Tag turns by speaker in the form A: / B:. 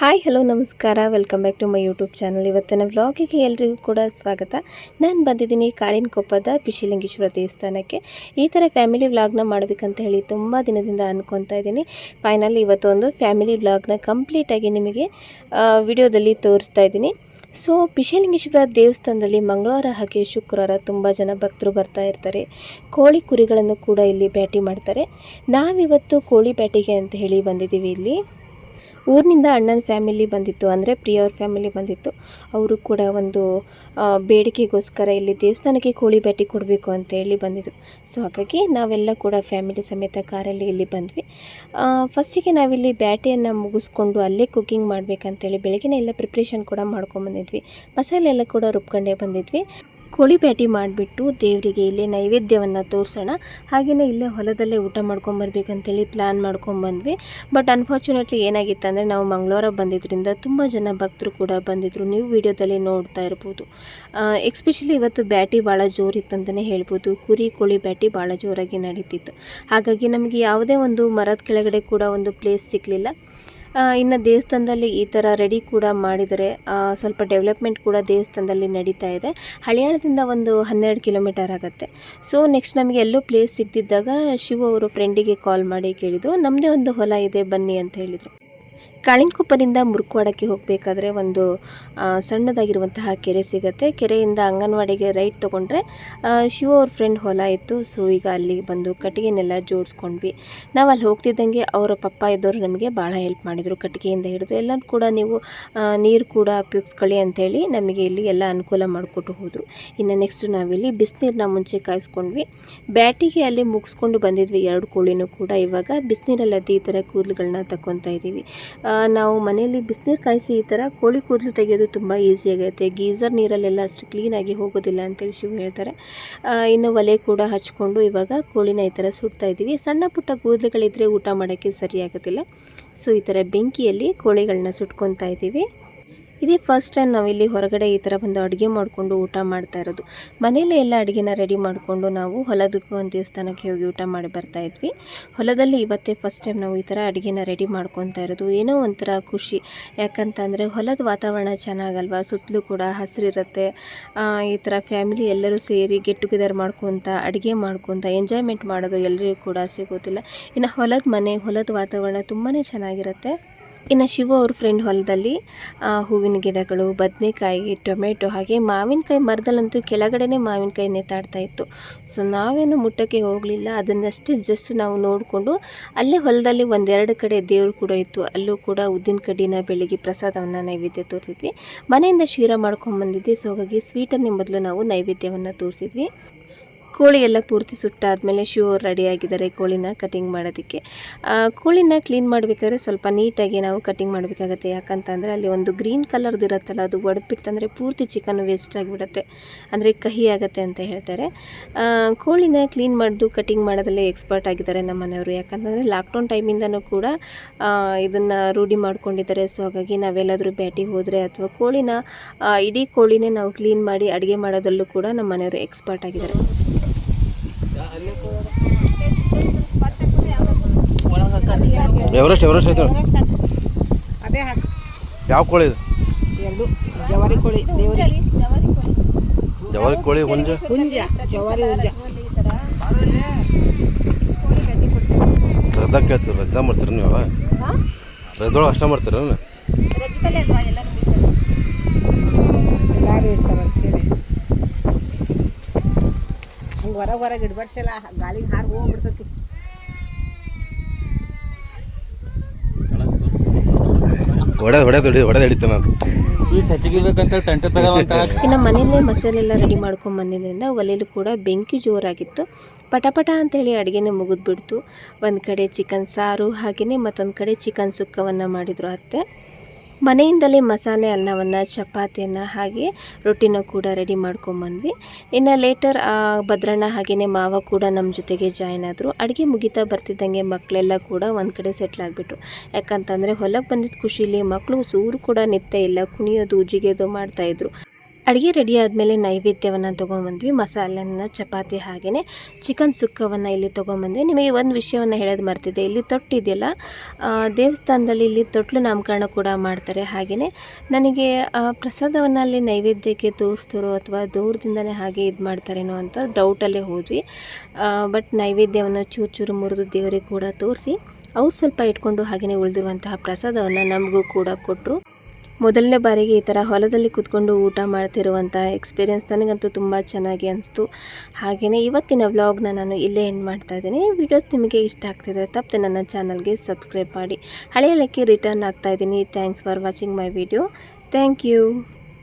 A: Hi hello ನಮಸ್ಕಾರ. Welcome back to my YouTube channel ಇವತ್ತಿನ ವ್ಲಾಗಿಗೆ ಎಲ್ರಿಗೂ ಕೂಡ ಸ್ವಾಗತ. ನಾನು ಬಂದಿದ್ದೀನಿ ಕಾಳಿನಕೊಪ್ಪದ ಪಿಶಿಲಿಂಗೇಶ್ವರ ದೇವಸ್ಥಾನಕ್ಕೆ. ಈ ಥರ ಫ್ಯಾಮಿಲಿ ವ್ಲಾಗ್ನ ಮಾಡಬೇಕಂತ ಹೇಳಿ ತುಂಬ ದಿನದಿಂದ ಅನ್ಕೊತಾ ಇದ್ದೀನಿ. ಫೈನಲಿ ಇವತ್ತೊಂದು ಫ್ಯಾಮಿಲಿ ವ್ಲಾಗ್ನ ಕಂಪ್ಲೀಟಾಗಿ ನಿಮಗೆ ವಿಡಿಯೋದಲ್ಲಿ ತೋರಿಸ್ತಾ ಇದ್ದೀನಿ. ಸೊ ಪಿಶಲಿಂಗೇಶ್ವರ ದೇವಸ್ಥಾನದಲ್ಲಿ ಮಂಗಳವಾರ ಹಾಗೆ ಶುಕ್ರವಾರ ತುಂಬ ಜನ ಭಕ್ತರು ಬರ್ತಾ ಇರ್ತಾರೆ. ಕೋಳಿ ಕುರಿಗಳನ್ನು ಕೂಡ ಇಲ್ಲಿ ಭೇಟಿ ಮಾಡ್ತಾರೆ. ನಾವಿವತ್ತು ಕೋಳಿ ಬ್ಯಾಟಿಗೆ ಅಂತ ಹೇಳಿ ಬಂದಿದ್ದೀವಿ ಇಲ್ಲಿ. ಊರಿನಿಂದ ಅಣ್ಣನ ಫ್ಯಾಮಿಲಿ ಬಂದಿತ್ತು ಅಂದರೆ ಪ್ರಿಯವ್ರ ಫ್ಯಾಮಿಲಿ ಬಂದಿತ್ತು. ಅವರು ಕೂಡ ಒಂದು ಬೇಡಿಕೆಗೋಸ್ಕರ ಇಲ್ಲಿ ದೇವಸ್ಥಾನಕ್ಕೆ ಕೋಳಿ ಭೇಟಿ ಕೊಡಬೇಕು ಅಂತ ಹೇಳಿ ಬಂದಿದ್ರು. ಸೊ ಹಾಗಾಗಿ ನಾವೆಲ್ಲ ಕೂಡ ಫ್ಯಾಮಿಲಿ ಸಮೇತ ಕಾರಲ್ಲಿ ಇಲ್ಲಿ ಬಂದ್ವಿ. ಫಸ್ಟಿಗೆ ನಾವಿಲ್ಲಿ ಬ್ಯಾಟೆಯನ್ನು ಮುಗಿಸ್ಕೊಂಡು ಅಲ್ಲೇ ಕುಕ್ಕಿಂಗ್ ಮಾಡಬೇಕಂತೇಳಿ ಬೆಳಗ್ಗೆನೇ ಎಲ್ಲ ಪ್ರಿಪ್ರೇಷನ್ ಕೂಡ ಮಾಡ್ಕೊಂಬಂದಿದ್ವಿ. ಮಸಾಲೆ ಎಲ್ಲ ಕೂಡ ರುಬ್ಕೊಂಡೇ ಬಂದಿದ್ವಿ. ಕೋಳಿ ಪ್ಯಾಟಿ ಮಾಡಿಬಿಟ್ಟು ದೇವರಿಗೆ ಇಲ್ಲೇ ನೈವೇದ್ಯವನ್ನು ತೋರಿಸೋಣ. ಹಾಗೆಯೇ ಇಲ್ಲೇ ಹೊಲದಲ್ಲೇ ಊಟ ಮಾಡ್ಕೊಂಬರ್ಬೇಕಂತೇಳಿ ಪ್ಲ್ಯಾನ್ ಮಾಡ್ಕೊಂಬಂದ್ವಿ ಬಟ್ ಅನ್ಫಾರ್ಚುನೇಟ್ಲಿ ಏನಾಗಿತ್ತು ಅಂದರೆ ನಾವು ಮಂಗಳವಾರ ಬಂದಿದ್ದರಿಂದ ತುಂಬ ಜನ ಭಕ್ತರು ಕೂಡ ಬಂದಿದ್ದರು ನೀವು ವಿಡಿಯೋದಲ್ಲಿ ನೋಡ್ತಾ ಇರ್ಬೋದು. ಎಕ್ಸ್ಪೆಷಲಿ ಇವತ್ತು ಬ್ಯಾಟಿ ಭಾಳ ಜೋರಿತ್ತು ಅಂತಲೇ ಹೇಳ್ಬೋದು. ಕುರಿ ಕೋಳಿ ಬ್ಯಾಟಿ ಭಾಳ ಜೋರಾಗಿ ನಡೀತಿತ್ತು. ಹಾಗಾಗಿ ನಮಗೆ ಯಾವುದೇ ಒಂದು ಮರದ ಕೆಳಗಡೆ ಕೂಡ ಒಂದು ಪ್ಲೇಸ್ ಸಿಗಲಿಲ್ಲ. ಇನ್ನು ದೇವಸ್ಥಾನದಲ್ಲಿ ಈ ಥರ ರೆಡಿ ಕೂಡ ಮಾಡಿದರೆ ಸ್ವಲ್ಪ ಡೆವಲಪ್ಮೆಂಟ್ ಕೂಡ ದೇವಸ್ಥಾನದಲ್ಲಿ ನಡೀತಾ ಇದೆ. ಹಳಿಯಾಳದಿಂದ ಒಂದು ಹನ್ನೆರಡು ಕಿಲೋಮೀಟರ್ ಆಗುತ್ತೆ. ಸೊ ನೆಕ್ಸ್ಟ್ ನಮಗೆ ಎಲ್ಲೋ ಪ್ಲೇಸ್ ಸಿಗ್ತಿದ್ದಾಗ ಶಿವ ಅವರು ಫ್ರೆಂಡಿಗೆ ಕಾಲ್ ಮಾಡಿ ಕೇಳಿದರು. ನಮ್ಮದೇ ಒಂದು ಹೊಲ ಇದೆ, ಬನ್ನಿ ಅಂತ ಹೇಳಿದರು. ಕಾಳಿಂಕೊಪ್ಪದಿಂದ ಮುರುಕವಾಡಕ್ಕೆ ಹೋಗಬೇಕಾದ್ರೆ ಒಂದು ಸಣ್ಣದಾಗಿರುವಂತಹ ಕೆರೆ ಸಿಗುತ್ತೆ. ಕೆರೆಯಿಂದ ಅಂಗನವಾಡಿಗೆ ರೈಟ್ ತೊಗೊಂಡ್ರೆ ಶಿವ ಅವ್ರ ಫ್ರೆಂಡ್ ಹೊಲ ಇತ್ತು. ಸೊ ಈಗ ಅಲ್ಲಿ ಬಂದು ಕಟ್ಟಿಗೆನೆಲ್ಲ ಜೋಡಿಸ್ಕೊಂಡ್ವಿ. ನಾವು ಅಲ್ಲಿ ಹೋಗ್ತಿದ್ದಂಗೆ ಅವರ ಪಪ್ಪ ಇದ್ದವರು ನಮಗೆ ಭಾಳ ಹೆಲ್ಪ್ ಮಾಡಿದರು ಕಟ್ಟಿಗೆಯಿಂದ ಹಿಡಿದು. ಎಲ್ಲ ಕೂಡ ನೀವು ನೀರು ಕೂಡ ಉಪಯೋಗಿಸ್ಕೊಳ್ಳಿ ಅಂತೇಳಿ ನಮಗೆ ಇಲ್ಲಿ ಎಲ್ಲ ಅನುಕೂಲ ಮಾಡಿಕೊಟ್ಟು ಹೋದರು. ಇನ್ನು ನೆಕ್ಸ್ಟ್ ನಾವಿಲ್ಲಿ ಬಿಸಿನೀರನ್ನ ಮುಂಚೆ ಕಾಯಿಸ್ಕೊಂಡ್ವಿ. ಬ್ಯಾಟಿಗೆ ಅಲ್ಲಿ ಮುಗಿಸ್ಕೊಂಡು ಬಂದಿದ್ವಿ ಎರಡು ಕೋಳಿನೂ ಕೂಡ. ಇವಾಗ ಬಿಸಿನೀರಲ್ಲಿ ಅದೇ ಈ ಥರ ಕೂದಲುಗಳನ್ನ ತಗೊತಾ ಇದ್ದೀವಿ ನಾವು ಮನೆಯಲ್ಲಿ ಬಿಸಿನೀರು ಕಾಯಿಸಿ ಈ ಥರ ಕೋಳಿ ಕೂದಲು ತೆಗೆಯೋದು ತುಂಬ ಈಸಿ ಆಗೈತೆ. ಗೀಸರ್ ನೀರಲ್ಲೆಲ್ಲ ಅಷ್ಟು ಕ್ಲೀನಾಗಿ ಹೋಗೋದಿಲ್ಲ ಅಂತೇಳಿ ಶಿವ ಹೇಳ್ತಾರೆ. ಇನ್ನು ಒಲೆ ಕೂಡ ಹಚ್ಕೊಂಡು ಇವಾಗ ಕೋಳಿನ ಈ ಥರ ಸುಡ್ತಾ ಇದ್ದೀವಿ. ಸಣ್ಣ ಪುಟ್ಟ ಕೂದಲುಗಳಿದ್ರೆ ಊಟ ಮಾಡೋಕ್ಕೆ ಸರಿಯಾಗೋದಿಲ್ಲ. ಸೊ ಈ ಥರ ಬೆಂಕಿಯಲ್ಲಿ ಕೋಳಿಗಳನ್ನ ಸುಟ್ಕೊತಾ ಇದ್ದೀವಿ. ಇದೇ ಫಸ್ಟ್ ಟೈಮ್ ನಾವಿಲ್ಲಿ ಹೊರಗಡೆ ಈ ಥರ ಬಂದು ಅಡುಗೆ ಮಾಡಿಕೊಂಡು ಊಟ ಮಾಡ್ತಾ ಇರೋದು. ಮನೆಯಲ್ಲೇ ಎಲ್ಲ ಅಡುಗೆನ ರೆಡಿ ಮಾಡಿಕೊಂಡು ನಾವು ಹೊಲದಕ್ಕೂ ಒಂದು ದೇವಸ್ಥಾನಕ್ಕೆ ಹೋಗಿ ಊಟ ಮಾಡಿ ಬರ್ತಾ ಇದ್ವಿ. ಹೊಲದಲ್ಲಿ ಇವತ್ತೇ ಫಸ್ಟ್ ಟೈಮ್ ನಾವು ಈ ಥರ ಅಡುಗೆನ ರೆಡಿ ಮಾಡ್ಕೊತಾ ಇರೋದು. ಏನೋ ಒಂಥರ ಖುಷಿ. ಯಾಕಂತಂದರೆ ಹೊಲದ ವಾತಾವರಣ ಚೆನ್ನಾಗಲ್ವಾ? ಸುತ್ತಲೂ ಕೂಡ ಹಸಿರಿರುತ್ತೆ. ಈ ಥರ ಫ್ಯಾಮಿಲಿ ಎಲ್ಲರೂ ಸೇರಿ ಗೆಟ್ ಟುಗೆದರ್ ಮಾಡ್ಕೊತ, ಅಡುಗೆ ಮಾಡ್ಕೊತ ಎಂಜಾಯ್ಮೆಂಟ್ ಮಾಡೋದು ಎಲ್ಲರಿಗೂ ಕೂಡ ಸಿಗೋದಿಲ್ಲ. ಇನ್ನು ಹೊಲದ ಮನೆ, ಹೊಲದ ವಾತಾವರಣ ತುಂಬಾ ಚೆನ್ನಾಗಿರುತ್ತೆ. ಇನ್ನು ಶಿವ ಅವ್ರ ಫ್ರೆಂಡ್ ಹೊಲದಲ್ಲಿ ಹೂವಿನ ಗಿಡಗಳು, ಬದನೆಕಾಯಿ, ಟೊಮೆಟೊ ಹಾಗೆ ಮಾವಿನಕಾಯಿ ಮರದಲ್ಲಂತೂ ಕೆಳಗಡೆನೇ ಮಾವಿನಕಾಯಿ ನೇತಾಡ್ತಾ ಇತ್ತು. ಸೊ ನಾವೇನು ಮುಟ್ಟಕ್ಕೆ ಹೋಗಲಿಲ್ಲ. ಅದನ್ನಷ್ಟೇ ಜಸ್ಟ್ ನಾವು ನೋಡಿಕೊಂಡು ಅಲ್ಲೇ ಹೊಲದಲ್ಲಿ ಒಂದೆರಡು ಕಡೆ ದೇವರು ಕೂಡ ಇತ್ತು. ಅಲ್ಲೂ ಕೂಡ ಉದ್ದಿನ ಕಡ್ಡಿನ ಬೆಳಿಗ್ಗೆ ಪ್ರಸಾದವನ್ನು ನೈವೇದ್ಯ ತೋರಿಸಿದ್ವಿ. ಮನೆಯಿಂದ ಶೀರ ಮಾಡ್ಕೊಂಬಂದಿದ್ದೆ ಸೊ ಹಾಗಾಗಿ ಸ್ವೀಟನ್ನೇ ಮೊದಲು ನಾವು ನೈವೇದ್ಯವನ್ನು ತೋರಿಸಿದ್ವಿ. ಕೋಳಿ ಎಲ್ಲ ಪೂರ್ತಿ ಸುಟ್ಟಾದಮೇಲೆ ಶ್ಯೂರ್ ರೆಡಿ ರೆಡಿಯಾಗಿದ್ದಾರೆ ಕೋಳಿನ ಕಟಿಂಗ್ ಮಾಡೋದಕ್ಕೆ. ಕೋಳಿನ ಕ್ಲೀನ್ ಮಾಡಬೇಕಾದ್ರೆ ಸ್ವಲ್ಪ ನೀಟಾಗಿ ನಾವು ಕಟಿಂಗ್ ಮಾಡಬೇಕಾಗತ್ತೆ. ಯಾಕಂತಂದರೆ ಅಲ್ಲಿ ಒಂದು ಗ್ರೀನ್ ಕಲರ್ದು ಇರುತ್ತಲ್ಲ, ಅದು ಒಡೆದ್ಬಿಡ್ತಂದರೆ ಪೂರ್ತಿ ಚಿಕನ್ ವೇಸ್ಟ್ ಆಗಿಬಿಡುತ್ತೆ. ಅಂದರೆ ಕಹಿ ಆಗುತ್ತೆ ಅಂತ ಹೇಳ್ತಾರೆ. ಕೋಳಿನ ಕ್ಲೀನ್ ಮಾಡಿದ್ದು ಕಟಿಂಗ್ ಮಾಡೋದಲ್ಲೇ ಎಕ್ಸ್ಪರ್ಟ್ ಆಗಿದ್ದಾರೆ ನಮ್ಮ ಮನೆಯವರು. ಯಾಕಂತಂದರೆ ಲಾಕ್ಡೌನ್ ಟೈಮಿಂದನೂ ಕೂಡ ಇದನ್ನು ರೂಢಿ ಮಾಡ್ಕೊಂಡಿದ್ದಾರೆ. ಸೊ ಹಾಗಾಗಿ ನಾವೆಲ್ಲಾದರೂ ಬ್ಯಾಟಿಗೆ ಹೋದರೆ ಅಥವಾ ಕೋಳಿನ ಇಡೀ ಕೋಳಿನೇ ನಾವು ಕ್ಲೀನ್ ಮಾಡಿ ಅಡುಗೆ ಮಾಡೋದಲ್ಲೂ ಕೂಡ ನಮ್ಮ ಮನೆಯವರು ಎಕ್ಸ್ಪರ್ಟ್ ಆಗಿದ್ದಾರೆ.
B: ಎವರೆಸ್ಟ್ ಎವರೆಸ್ಟ್ ಐತೆ
C: ಅದೇ ಹಾಕು.
B: ಯಾವ ಕೋಳಿ ಇದು?
C: ಎರಡು. ಜವಾರಿ ಕೋಳಿ ದೇವರಿ.
B: ಜವಾರಿ ಕೋಳಿ ಹುಂಜ.
C: ಹುಂಜ ಜವಾರಿ ಹುಂಜ.
B: ರದ್ದ ಕೇಳ್ತೀವಿ ರದ್ದ ಮಾಡ್ತೀರ ನೀವು? ರದ್ದೊಳಗೆ ಅಷ್ಟ ಮಾಡ್ತೀರ
C: ಎಲ್ಲಾರು ಇರ್ತಾರ ಅಂತ ಹೇಳಿ ಹಂಗೆ ಹೊರಗೆ ಹೊರಗೆ ಇಡ್ಬಾರ್ಸಲ್ಲ ಗಾಳಿಗೆ ಹಾರಿ ಹೋಗ್ಬಿಡ್ತತಿ.
B: ಹೊಡಿ ನಾನು.
D: ಟೆಂಟ್ ತಗೋಂತ
A: ಇನ್ನು ಮನೆಯಲ್ಲೇ ಮಸಾಲೆಲ್ಲ ರೆಡಿ ಮಾಡ್ಕೊಂಡು ಬಂದಿದ್ದರಿಂದ ಒಲೆಯಲ್ಲೂ ಕೂಡ ಬೆಂಕಿ ಜೋರಾಗಿತ್ತು. ಪಟಪಟ ಅಂತೇಳಿ ಅಡುಗೆನೇ ಮುಗಿದ್ಬಿಡ್ತು. ಒಂದು ಕಡೆ ಚಿಕನ್ ಸಾರು ಹಾಗೆಯೇ ಮತ್ತೊಂದು ಕಡೆ ಚಿಕನ್ ಸುಕ್ಕವನ್ನು ಮಾಡಿದರು ಅತ್ತೆ. ಮನೆಯಿಂದಲೇ ಮಸಾಲೆ, ಅನ್ನವನ್ನು, ಚಪಾತಿಯನ್ನು ಹಾಗೆ ರೊಟ್ಟಿನ ಕೂಡ ರೆಡಿ ಮಾಡ್ಕೊಂಬಂದ್ವಿ. ಇನ್ನು ಲೇಟರ್ ಭದ್ರಣ್ಣ ಹಾಗೆಯೇ ಮಾವ ಕೂಡ ನಮ್ಮ ಜೊತೆಗೆ ಜಾಯ್ನ್ ಆದರು. ಅಡುಗೆ ಮುಗಿತಾ ಬರ್ತಿದ್ದಂಗೆ ಮಕ್ಕಳೆಲ್ಲ ಕೂಡ ಒಂದು ಕಡೆ ಸೆಟ್ಲ್ ಆಗಿಬಿಟ್ರು. ಯಾಕಂತಂದರೆ ಹೊಲಕ್ಕೆ ಬಂದಿದ್ದ ಖುಷಿಲಿ ಮಕ್ಕಳು ಸೂರು ಕೂಡ ನಿತ್ತೇ ಇಲ್ಲ, ಕುಣಿಯೋದು, ಜಿಗಿಯೋದು ಮಾಡ್ತಾಯಿದ್ರು ಅಡುಗೆ ರೆಡಿ ಆದಮೇಲೆ ನೈವೇದ್ಯವನ್ನು ತೊಗೊಂಬಂದ್ವಿ. ಮಸಾಲೆನ ಚಪಾತಿ ಹಾಗೆಯೇ ಚಿಕನ್ ಸುಕ್ಕವನ್ನು ಇಲ್ಲಿ ತೊಗೊಂಬಂದ್ವಿ. ನಿಮಗೆ ಒಂದು ವಿಷಯವನ್ನು ಹೇಳೋದು ಮರ್ತಿದೆ ಇಲ್ಲಿ ತೊಟ್ಟಿದೆಯಲ್ಲ ದೇವಸ್ಥಾನದಲ್ಲಿ ಇಲ್ಲಿ ತೊಟ್ಲು ನಾಮಕರಣ ಕೂಡ ಮಾಡ್ತಾರೆ. ಹಾಗೆಯೇ ನನಗೆ ಪ್ರಸಾದವನ್ನು ಅಲ್ಲಿ ನೈವೇದ್ಯಕ್ಕೆ ತೋರಿಸ್ತಾರೋ ಅಥವಾ ದೂರದಿಂದನೇ ಹಾಗೆ ಇದು ಮಾಡ್ತಾರೇನೋ ಅಂತ ಡೌಟಲ್ಲೇ ಹೋದ್ವಿ. ಬಟ್ ನೈವೇದ್ಯವನ್ನು ಚೂರು ಚೂರು ಮುರಿದು ದೇವರಿಗೆ ಕೂಡ ತೋರಿಸಿ, ಅವ್ರು ಸ್ವಲ್ಪ ಇಟ್ಕೊಂಡು ಹಾಗೆಯೇ ಉಳಿದಿರುವಂತಹ ಪ್ರಸಾದವನ್ನು ನಮಗೂ ಕೂಡ ಕೊಟ್ಟರು ಮೊದಲನೇ ಬಾರಿಗೆ ಈ ಥರ ಹೊಲದಲ್ಲಿ ಕೂತ್ಕೊಂಡು ಊಟ ಮಾಡ್ತಿರುವಂಥ ಎಕ್ಸ್ಪೀರಿಯೆನ್ಸ್ ನನಗಂತೂ ತುಂಬ ಚೆನ್ನಾಗಿ ಅನಿಸ್ತು. ಹಾಗೆಯೇ ಇವತ್ತಿನ ವ್ಲಾಗ್ನ ನಾನು ಇಲ್ಲೇ ಎಂಡ್ ಮಾಡ್ತಾ ಇದ್ದೀನಿ. ವಿಡಿಯೋಸ್ ನಿಮಗೆ ಇಷ್ಟ ಆಗ್ತಿದ್ರೆ ತಪ್ಪದೆ ನನ್ನ ಚಾನಲ್ಗೆ ಸಬ್ಸ್ಕ್ರೈಬ್ ಮಾಡಿ. ಹಳೆಯಲಕ್ಕೆ ರಿಟರ್ನ್ ಆಗ್ತಾ ಇದ್ದೀನಿ. Thanks for watching my video thank you